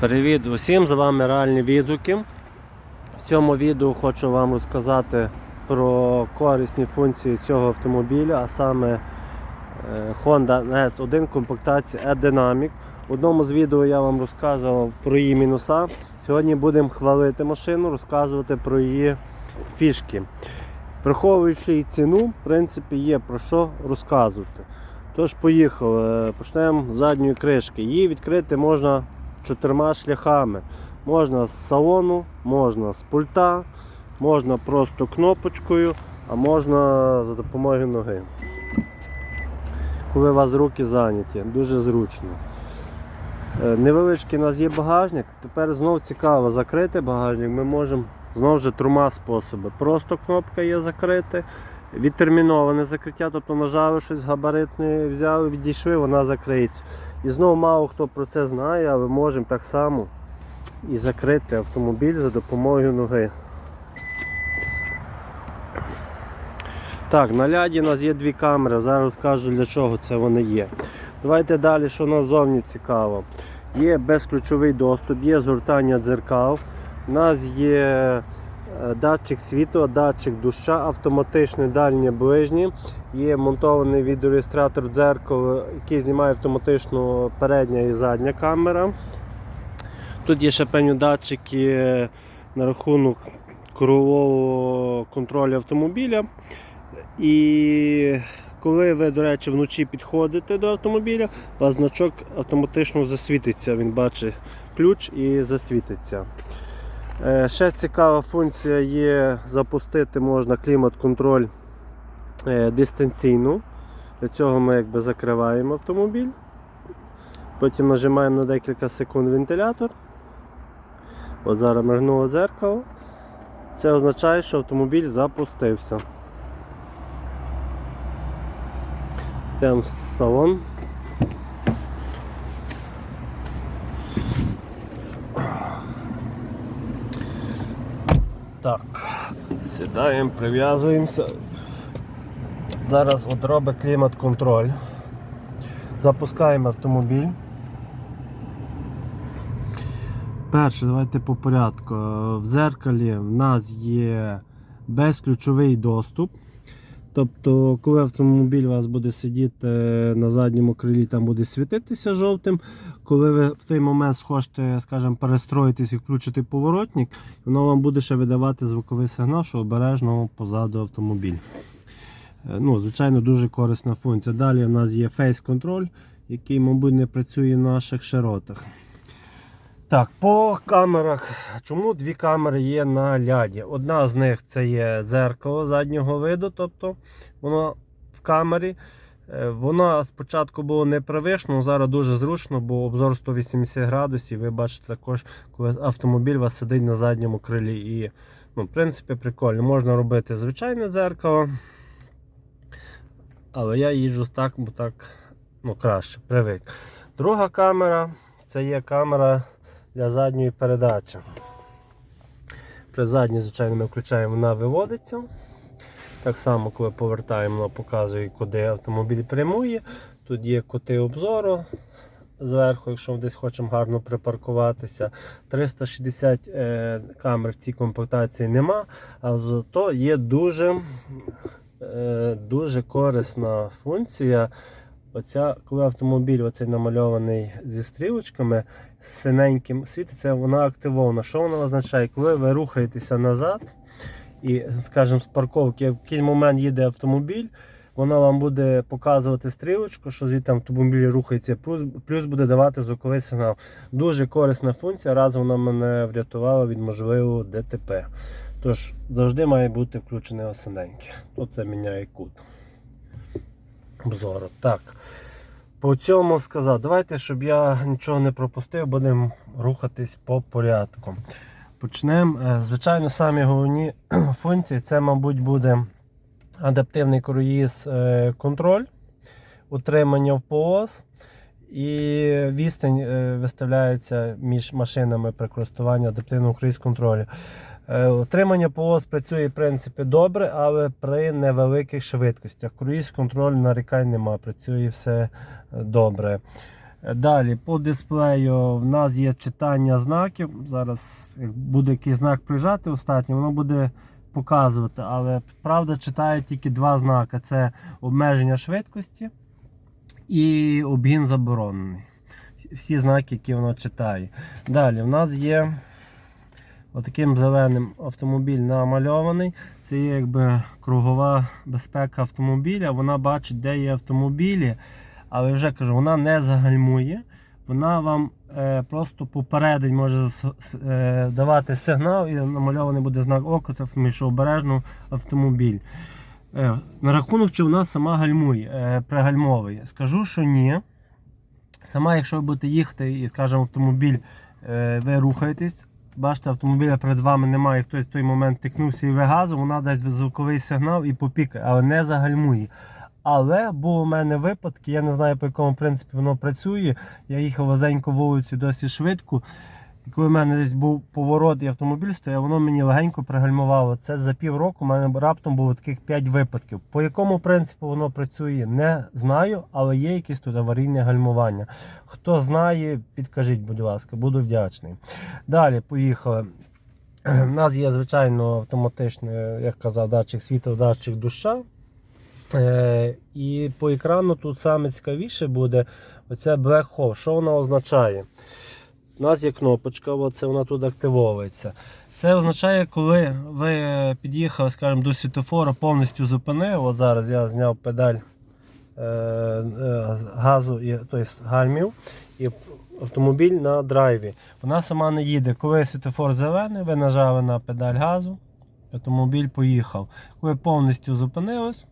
Привіт усім! З вами реальні відгуки. В цьому відео хочу вам розказати про корисні функції цього автомобіля, а саме е, Honda S1 комплектації E-Dynamic. В одному з відео я вам розказував про її мінуса. Сьогодні будемо хвалити машину, розказувати про її фішки. Враховуючи її ціну, в принципі, є про що розказувати. Тож, поїхали. Почнемо з задньої кришки. Її відкрити можна чотирма шляхами. Можна з салону, можна з пульта, можна просто кнопочкою, а можна за допомогою ноги. Коли у вас руки зайняті, дуже зручно. Е, Невеличкий у нас є багажник. Тепер знов цікаво закрити багажник. Ми можемо знову ж трьома способи. Просто кнопка є закрити, відтерміноване закриття, тобто нажали щось габаритне, взяли, відійшли, вона закриється. І знову мало хто про це знає, але можемо так само і закрити автомобіль за допомогою ноги. Так, на ляді у нас є дві камери, зараз розкажу для чого це вони є. Давайте далі, що нас зовні цікаво. Є безключовий доступ, є згортання дзеркал. У нас є датчик світла, датчик доща, автоматичне дальнє ближнє. Є монтований відеореєстратор дзеркала, який знімає автоматично передня і задня камера. Тут є ще певні датчики на рахунок кругового контролю автомобіля. І коли ви, до речі, вночі підходите до автомобіля, у вас значок автоматично засвітиться. Він бачить ключ і засвітиться. Е, Ще цікава функція є запустити можна клімат-контроль е, дистанційно. Для цього ми якби закриваємо автомобіль. Потім нажимаємо на декілька секунд вентилятор. От зараз мигнуло дзеркало. Це означає, що автомобіль запустився. Йдемо в салон. Так, сідаємо, прив'язуємося. Зараз от робить клімат-контроль. Запускаємо автомобіль. Перше, давайте по порядку. В зеркалі в нас є безключовий доступ. Тобто, коли автомобіль у вас буде сидіти на задньому крилі, там буде світитися жовтим. Коли ви в той момент схочете, скажімо, перестроїтись і включити поворотник, воно вам буде ще видавати звуковий сигнал, що обережно позаду автомобіль. Е, Ну, Звичайно, дуже корисна функція. Далі у нас є Control, який, мабуть, не працює на наших широтах. Так, по камерах. Чому дві камери є на ляді? Одна з них це є дзеркало заднього виду, тобто воно в камері. Е, Воно спочатку було непривично, зараз дуже зручно, бо обзор 180 градусів. Ви бачите також, коли автомобіль у вас сидить на задньому крилі. І, ну, в принципі, прикольно. Можна робити звичайне дзеркало. Але я їжджу так, бо так ну, краще, привик. Друга камера це є камера для задньої передачі. При задній, звичайно, ми включаємо, вона виводиться. Так само, коли повертаємо, вона показує, куди автомобіль прямує. Тут є кути обзору зверху, якщо ми десь хочемо гарно припаркуватися. 360 е, камер в цій комплектації нема, а зато є дуже, е, дуже корисна функція. Оця, коли автомобіль оцей намальований зі стрілочками синеньким світиться, вона активована. Що вона означає? Коли ви рухаєтеся назад і, скажімо, з парковки, в який момент їде автомобіль, вона вам буде показувати стрілочку, що звідти автомобіль рухається, плюс буде давати звуковий сигнал. Дуже корисна функція, раз вона мене врятувала від можливого ДТП. Тож завжди має бути включене осененьке. Оце міняє кут обзору. Так. По цьому сказав, давайте, щоб я нічого не пропустив, будемо рухатись по порядку. Почнемо. Е, Звичайно, самі головні функції це, мабуть, буде адаптивний круїз е, контроль, утримання в поос. І відстань е, виставляється між машинами при користуванні адаптивного круїз контролю. Е, Утримання ПОС працює в принципі добре, але при невеликих швидкостях. Круїз контроль нарікань нема, працює все добре. Е, Далі по дисплею в нас є читання знаків. Зараз як буде якийсь знак приїжджати останній, воно буде показувати. Але правда читає тільки два знаки: це обмеження швидкості і обгін заборонений. Всі знаки, які воно читає. Далі в нас є отаким зеленим автомобіль намальований. Це є якби кругова безпека автомобіля. Вона бачить, де є автомобілі, але вже кажу, вона не загальмує. Вона вам е, просто попередить може е, давати сигнал і намальований буде знак ока, що обережно автомобіль. Е, на рахунок, чи вона сама гальмує, е, пригальмовує. Скажу, що ні. Сама, якщо ви будете їхати і, скажімо, автомобіль, е, ви рухаєтесь, бачите, автомобіля перед вами немає, хтось в той момент тикнувся і ви газу, вона дасть звуковий сигнал і попікає, але не загальмує. Але були у мене випадки, я не знаю по якому принципі воно працює. Я їхав вазенько вулицю досить швидко. Коли в мене десь був поворот і автомобіль стояв, воно мені легенько пригальмувало. Це за півроку у мене раптом було таких 5 випадків. По якому принципу воно працює, не знаю, але є якесь тут аварійне гальмування. Хто знає, підкажіть, будь ласка, буду вдячний. Далі поїхали. У нас є, звичайно, автоматичний, як казав, датчик світла, датчик душа. Е, і по екрану тут саме цікавіше буде оця Black Hole. Що вона означає? У нас є кнопочка, оце вона тут активовується. Це означає, коли ви під'їхали, скажімо, до світофора, повністю зупинив. От зараз я зняв педаль е, е, газу, тобто гальмів, і автомобіль на драйві. Вона сама не їде. Коли світофор зелений, ви нажали на педаль газу, автомобіль поїхав. Коли повністю зупинилось,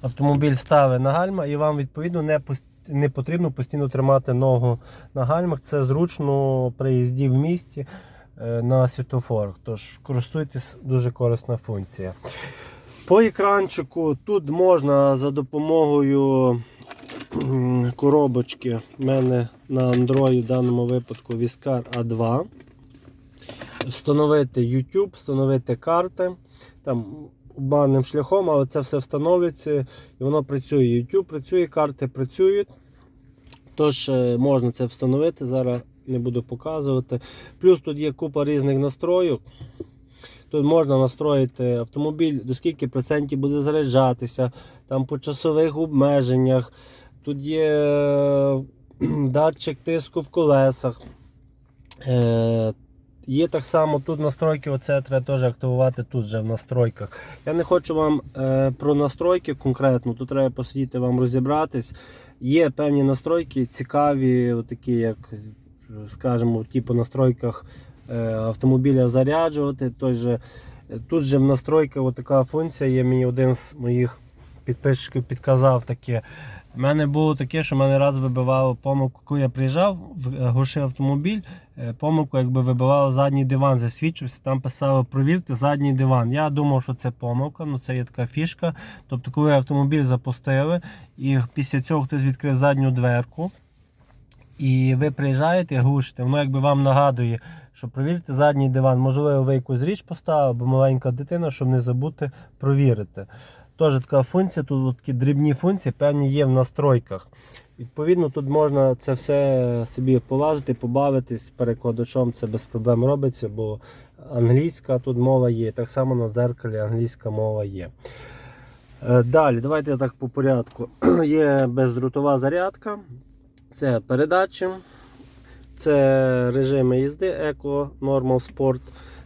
автомобіль ставить на гальма і вам відповідно не, пос- не потрібно постійно тримати ногу на гальмах. Це зручно при їзді в місті е, на світофорах. Тож користуйтесь дуже корисна функція. По екранчику тут можна за допомогою коробочки в мене на Android в даному випадку Viscar A2. Встановити YouTube, встановити карти. Там обманним шляхом, але це все встановлюється і воно працює. YouTube працює, карти працюють. Тож е, можна це встановити, зараз не буду показувати. Плюс тут є купа різних настройок. Тут можна настроїти автомобіль, до скільки процентів буде заряджатися, там по часових обмеженнях. Тут є е, датчик тиску в колесах. Е, Є так само тут настройки, оце треба теж активувати тут же в настройках. Я не хочу вам е, про настройки конкретно, тут треба посидіти вам розібратись. Є певні настройки цікаві, такі як, скажімо, ті по настройках е, автомобіля заряджувати. Той же, е, тут же в настройках така функція є, мені один з моїх підписчиків підказав таке. У мене було таке, що мене раз вибивало помилку, коли я приїжджав, в- глушив автомобіль, е, помилку якби вибивало задній диван, засвідчився, там писало провірте задній диван. Я думав, що це помилка, ну це є така фішка. Тобто, коли автомобіль запустили, і після цього хтось відкрив задню дверку, і ви приїжджаєте, глушите, воно якби вам нагадує, що провірте задній диван. Можливо, ви якусь річ поставили, або маленька дитина, щоб не забути провірити. Теж така функція, тут такі дрібні функції, певні є в настройках. Відповідно, тут можна це все собі полазити, побавитись перекладачом, це без проблем робиться, бо англійська тут мова є, так само на дзеркалі англійська мова є. Е, Далі, давайте так по порядку. Є бездротова зарядка, це передачі, це режими їзди Eco, Normal Sport.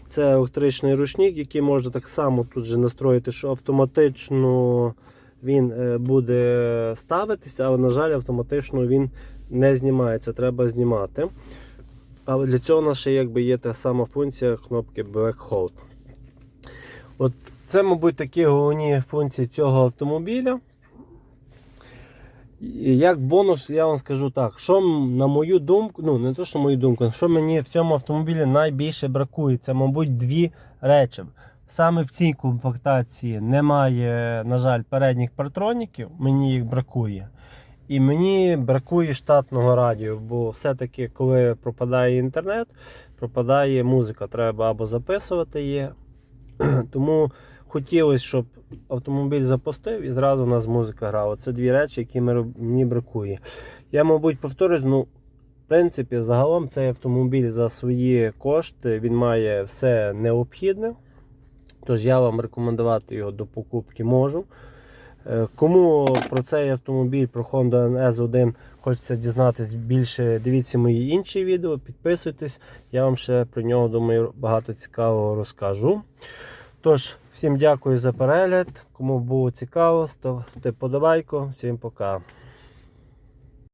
Це електричний ручник, який можна так само тут же настроїти, що автоматично він е, буде ставитися, але, на жаль, автоматично він не знімається, треба знімати. Але для цього у нас ще якби є та сама функція кнопки Black Hold. От це, мабуть, такі головні функції цього автомобіля. Як бонус, я вам скажу так, що на мою думку, ну не то, що на мою думку, що мені в цьому автомобілі найбільше бракує, це, мабуть, дві речі. Саме в цій комплектації немає, на жаль, передніх партроніків, мені їх бракує. І мені бракує штатного радіо, бо все-таки, коли пропадає інтернет, пропадає музика. Треба або записувати її. Тому хотілося, щоб автомобіль запустив і зразу у нас музика грала. Це дві речі, які мені бракує. Я, мабуть, повторюсь, ну, в принципі, загалом цей автомобіль за свої кошти він має все необхідне. Тож я вам рекомендувати його до покупки можу. Е, Кому про цей автомобіль, про Honda NS1 хочеться дізнатись більше, дивіться мої інші відео, підписуйтесь. Я вам ще про нього думаю багато цікавого розкажу. Тож, всім дякую за перегляд. Кому було цікаво, ставте подобайку. Всім пока.